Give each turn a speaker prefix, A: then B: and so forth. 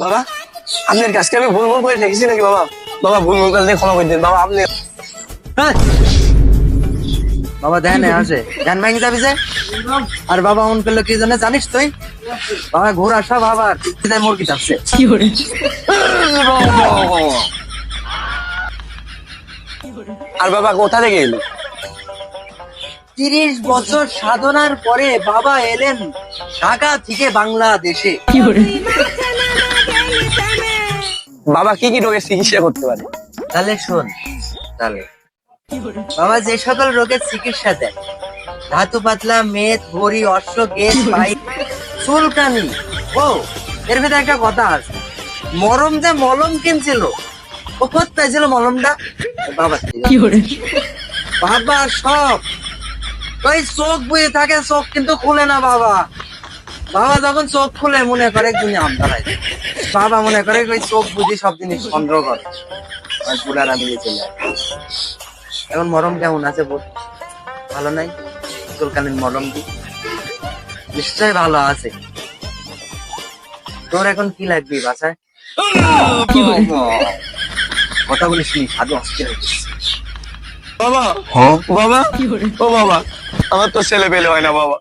A: বাবা আপনার কাছকে আমি ভুল ভুল করে রেখেছি নাকি বাবা? বাবা ভুল ভুল করে ক্ষমা করে দিন। বাবা আপনি
B: বাবা ধ্যান আছে। ধ্যান ভেঙে যাবি যে? আর বাবা অন করল কি জানে? জানিস তুই? বাবা ঘোরা সব আবার। মুরগি চাপছে।
A: আর বাবা কোথা থেকে এলো?
B: তিরিশ বছর সাধনার পরে বাবা এলেন ঢাকা থেকে বাংলাদেশে।
A: বাবা কি কি রোগের চিকিৎসা করতে পারে?
B: তাহলে শোন। তাহলে? বাবা যে সকল রোগের চিকিৎসা দেয় ধাতু পাতলা মেদ ভরি অশ্ব গেস পাইপ চুলকানি। ও এর ভিতরে একটা কথা আছে। মরম যে মলম কিনছিল ও কোথায় ছিল মলমটা বাবা। বাবা সব। ওই চোখ বুঝে থাকে চোখ কিন্তু খুলে না বাবা। বাবা যখন চোখ খুলে মনে করে তুমি আমদারাই বাবা মনে করে ওই চোখ বুঝি সব জিনিস করে। আর দিয়ে চলে এখন মরম কেমন আছে বল? ভালো নাই? চুলকানির মরম দি নিশ্চয় ভালো আছে। তোর এখন কি লাগবে বাসায়? কথা শুনি সাধু অস্থির হয়ে বাবা
A: বাবা বাবা ও বাবা আমার তো ছেলে পেলে হয় না বাবা